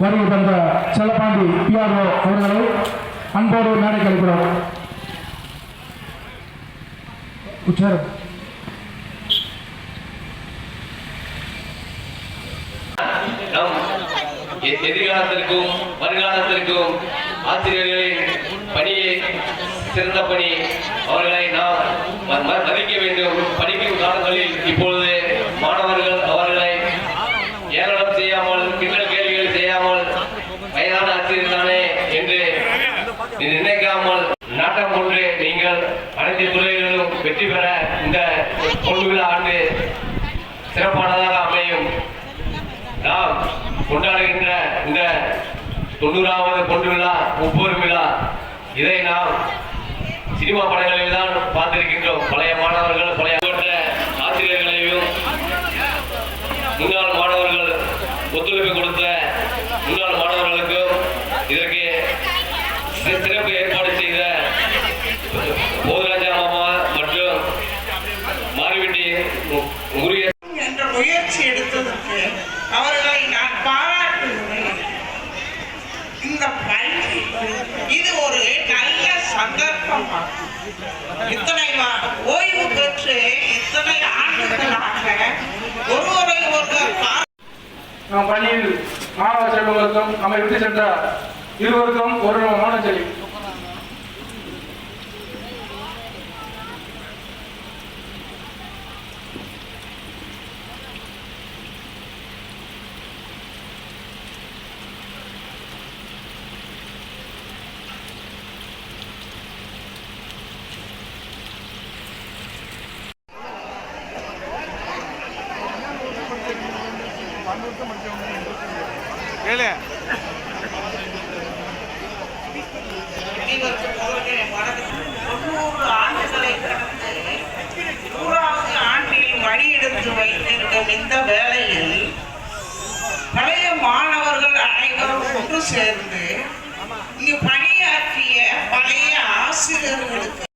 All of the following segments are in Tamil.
வருகை தந்த செல்லப்பாண்டி பிஆர்ஓ அவர்களை அன்போடு மேடை கழிக்கிறோம் உச்சாரம் எதிர்காலத்திற்கும் வருங்காலத்திற்கும் ஆசிரியர்களின் பணியை சிறந்த பணி. அவர்களை நாம் வெற்றி பெற இந்த பொது விழா ஆண்டு சிறப்பானதாக அமையும். நாம் கொண்டாடுகின்ற இந்த தொண்ணூறாவது பொண்டு விழா ஒவ்வொரு விழா இதை நாம் சினிமா படங்களில் தான் பார்த்திருக்கின்றோம். பழைய மாணவர்கள் பழைய ஆசிரியர்களையும் முன்னாள் மாணவர்கள் ஒத்துழைப்பு கொடுத்த முன்னாள் மாணவர்களுக்கும் இதற்கு சிறப்பு ஏற்பாடு நம் பள்ளியில் மாணவ செல்வங்களுக்கும் நம்மை விட்டு சென்ற இருவருக்கும் ஒரு மாணவச்செலி கடந்து நூறாவது ஆண்டில் மடியெடுத்து வைத்திருக்கும் இந்த வேளையில் பழைய மாணவர்கள் அனைவரும் ஒன்று சேர்ந்து இங்கு பணியாற்றிய பழைய ஆசிரியர்களுக்கு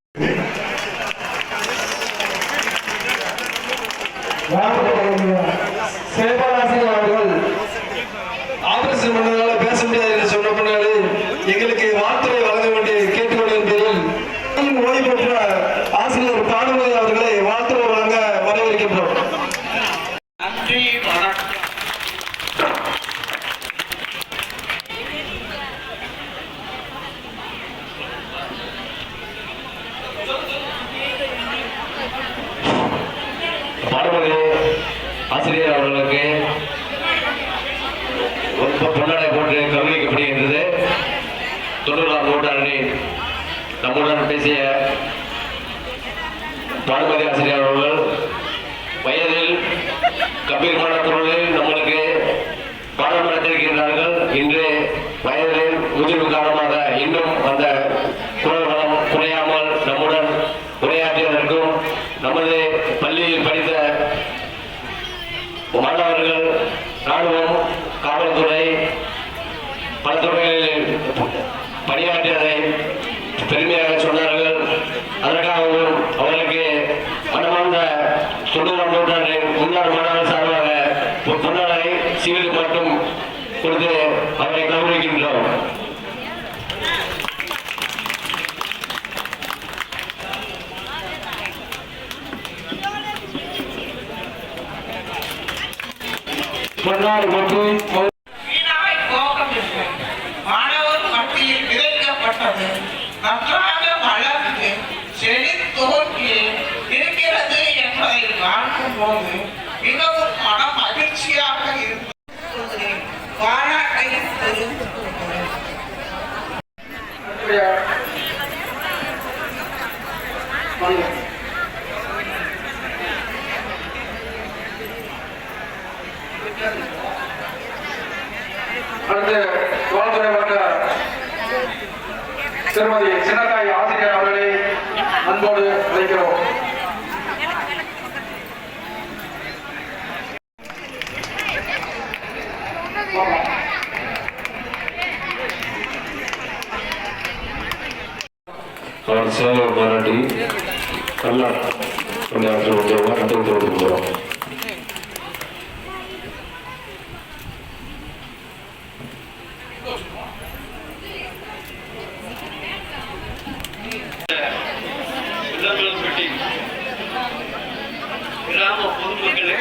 பாடுபதி ஆசிரியர் அவர்கள் வயதில் கம்பீரமான குரலில் நம்மளுக்கு பாடம் நடத்திருக்கின்றார்கள் இன்று வயதில் முதிர்வு காரணமாக இன்னும் அந்த குரல் வளம் குறையாமல் நம்முடன் உரையாற்றியதற்கும் நமது பள்ளியில் படித்த மாணவர்கள் ராணுவம் காவல்துறை பல துறைகளில் பணியாற்றியதை பெருமையாக சொன்னார்கள். அதற்காகவும் பொன்னார் மற்றும் மாணவர் மத்தியில் விதைக்கப்பட்டது. நன்றாக வளர்ந்து செடி தோன்றி இருக்கிறது என்பதை பார்க்கும்போது மிகவும் மன மகிழ்ச்சியாக இருந்தது பாராட்டையும் தெரிவித்துக் கொள்கிறேன். திருமதி சின்னத்தாய் ஆசிரியர் அவர்களை அன்போடு அழைக்கிறோம். அவர் சேவை பாராட்டி நல்லா பணியாற்ற உதவுவார் கிராம பொதுமக்களே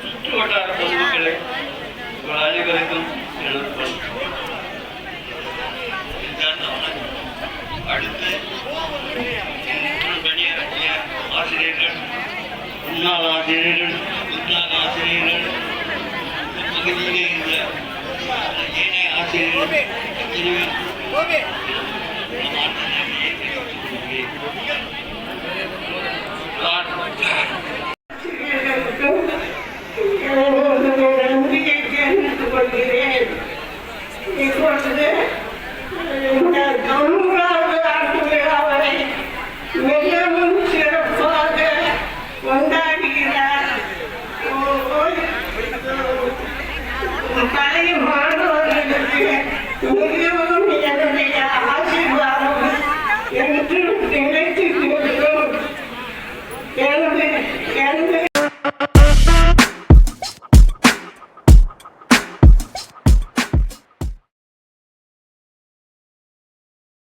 சுற்று வட்டார பொதுமக்களே உங்கள் அனைவருக்கும் எனது அடுத்து பணியாற்றிய ஆசிரியர்கள் முன்னாள் ஆசிரியர்கள் முன்னாள் ஆசிரியர்கள் பகுதியிலே உள்ள ஏனைய ஆசிரியர்கள் அத்தனை Claro. Amen.